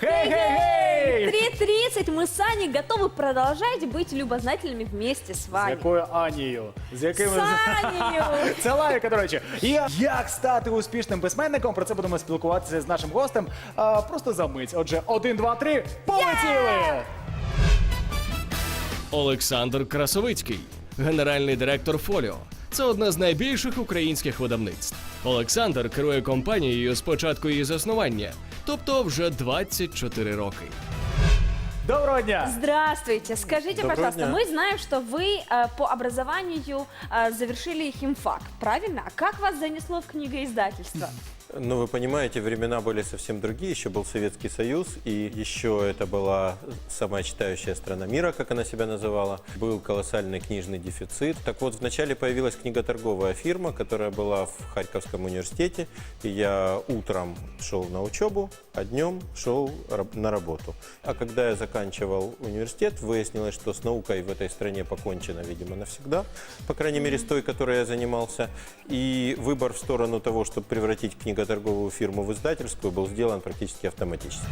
Хей-хей-хей! 3.30 мы с Аней готовы продолжать быть любознательными вместе с З вами. якою Анією? З яким З Анією! Це лайка, до речі. І як стати успішним письменником? Про це будемо спілкуватися з нашим гостем. А, просто за мить. Отже, один, два, три, полетіли! Олександр Красовицький, генеральний директор Фоліо. Це одне з найбільших українських видавництв. Олександр керує компанією з початку її заснування, тобто вже 24 роки. Доброго дня! Здравствуйте. Скажите, Доброго пожалуйста, дня. мы знаем, что вы э, по образованию э, завершили химфак, правильно? А как вас занесло в книгоиздательство? Ну, вы понимаете, времена были совсем другие. Еще был Советский Союз, и еще это была самая читающая страна мира, как она себя называла. Был колоссальный книжный дефицит. Так вот, вначале появилась книготорговая фирма, которая была в Харьковском университете. И я утром шел на учебу, а днем шел на работу. А когда я заканчивал университет, выяснилось, что с наукой в этой стране покончено, видимо, навсегда. По крайней мере, с той, которой я занимался. И выбор в сторону того, чтобы превратить книготорговую фирму в издательскую, был сделан практически автоматически.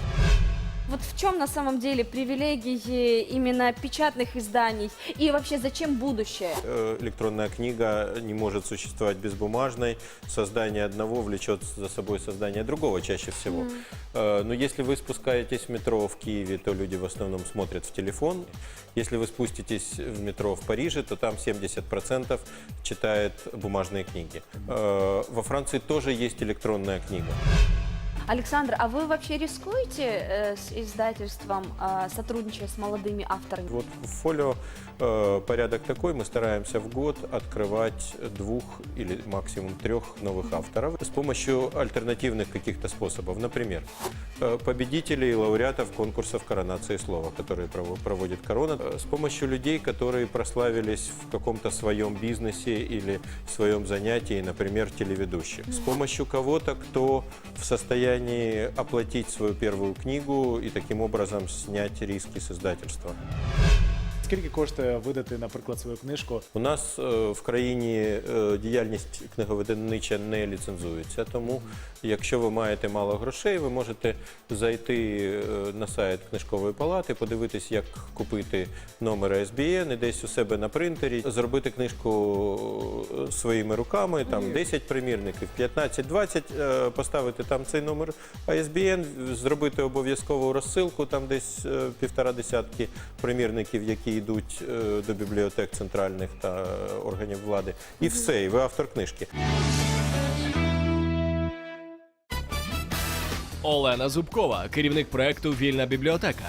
Вот в чем на самом деле привилегии именно печатных изданий и вообще зачем будущее? Э, Электронная книга не может существовать без бумажной. Создание одного влечет за собой создание другого чаще всего. Э, Но если вы спускаетесь в метро в Киеве, то люди в основном смотрят в телефон. Если вы спуститесь в метро в Париже, то там 70% читает бумажные книги. Э, Во Франции тоже есть электронная книга. Александр, а вы вообще рискуете э, с издательством, э, сотрудничая с молодыми авторами? Вот в фолио порядок такой, мы стараемся в год открывать двух или максимум трех новых авторов с помощью альтернативных каких-то способов. Например, э, победителей и лауреатов конкурсов коронации слова, которые прово- проводит Корона, э, с помощью людей, которые прославились в каком-то своем бизнесе или своем занятии, например, телеведущих. С помощью кого-то, кто в состоянии оплатить свою первую книгу и таким образом снять риски с издательства. Скільки коштує видати, наприклад, свою книжку? У нас е, в країні е, діяльність книговидавнича не ліцензується, тому якщо ви маєте мало грошей, ви можете зайти е, на сайт книжкової палати, подивитись, як купити номер ISBN і десь у себе на принтері, зробити книжку е, своїми руками, там 10 примірників, 15-20, е, поставити там цей номер ISBN, зробити обов'язкову розсилку, там десь е, півтора десятки примірників, які йдуть е, до бібліотек центральних та е, органів влади. І все, і ви автор книжки. Олена Зубкова, керівник проекту Вільна бібліотека.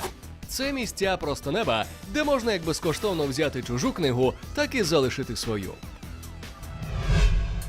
Це місця просто неба, де можна як безкоштовно взяти чужу книгу, так і залишити свою.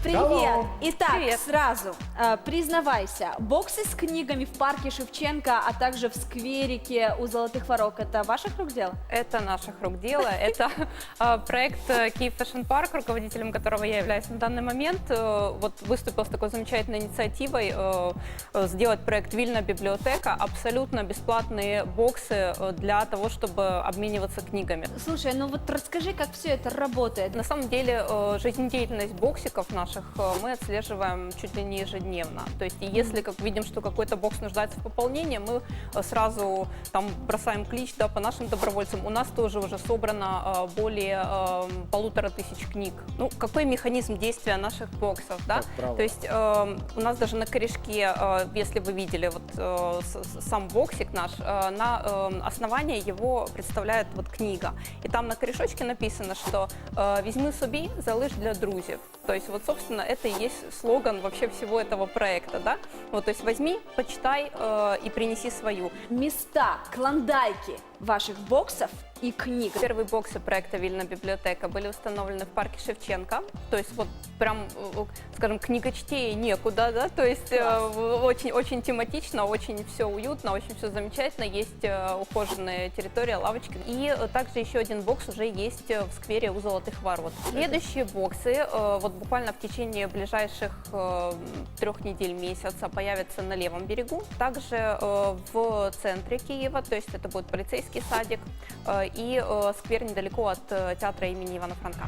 Привет! Hello. Итак, Привет. сразу, э, признавайся, боксы с книгами в парке Шевченко, а также в скверике у Золотых Ворот, это ваших рук дело? Это наших рук дело. Это а, проект э, Киев Fashion Park, руководителем которого я являюсь на данный момент. Э, Вот выступил с такой замечательной инициативой э, э, сделать проект Вильна библиотека, абсолютно бесплатные боксы э, для того, чтобы обмениваться книгами. Слушай, ну вот расскажи, как все это работает. На самом деле э, жизнедеятельность боксиков наших э, мы отслеживаем чуть ли не ежедневно. То есть и если как видим, что какой-то бокс нуждается в пополнении, мы э, сразу там бросаем клич да, по нашим добровольцам. У нас тоже уже собрано э, более э, полутора тысяч книг. Ну, какой механизм действия наших боксов, да? Как правило. То есть э, у нас даже на корешке, э, если вы видели вот э, с- с- сам боксик наш, э, на э, основании его представляет вот книга. И там на корешочке написано, что э, «Візьми собі, залиш для друзів». То есть вот, собственно, это и есть слоган вообще всего этого проекта, да? Вот, то есть возьми, почитай э, и принеси свою. Места, клондайки ваших боксов и книг. Первые боксы проекта «Вильна библиотека» были установлены в парке Шевченко. То есть вот прям, э, скажем, книгочтее некуда, да? То есть э, очень, очень тематично, очень все уютно, очень все замечательно. Есть э, ухоженная территория, лавочки. И э, также еще один бокс уже есть э, в сквере у Золотых Ворот. Следующие боксы э, вот буквально в течение ближайших э, трех недель, месяца появятся на левом берегу. Также э, в центре Киева, то есть это будет полицейский садик э, и э, сквер недалеко от э, театра имени Ивана Франка.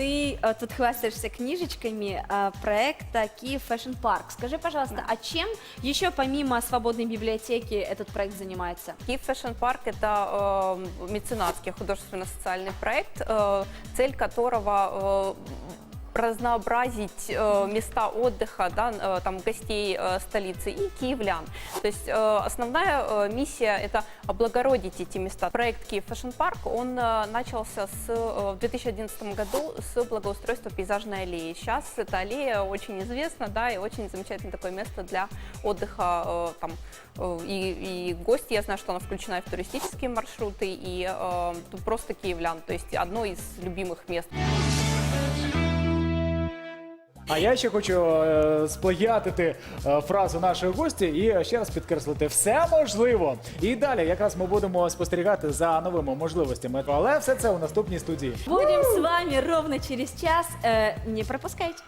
ты э, тут хвастаешься книжечками э, проекта Киев Fashion Park. Скажи, пожалуйста, а чем еще помимо свободной библиотеки этот проект занимается? Киев Fashion Парк – это э, меценатский художественно-социальный проект, э, цель которого э, разнообразить э, места отдыха да, э, там, гостей э, столицы и киевлян. То есть э, основная э, миссия – это облагородить эти места. Проект Киев Fashion Парк, он э, начался с, э, в 2011 году с благоустройства пейзажной аллеи. Сейчас эта аллея очень известна, да, и очень замечательное такое место для отдыха э, там, э, и, и гости. Я знаю, что она включена и в туристические маршруты, и э, просто киевлян. То есть одно из любимых мест. А я ще хочу е, сплагіатити е, фразу нашої гості і ще раз підкреслити все можливо. І далі якраз ми будемо спостерігати за новими можливостями. Але все це у наступній студії. Будем с вами ровно через час. Э, не пропускайте.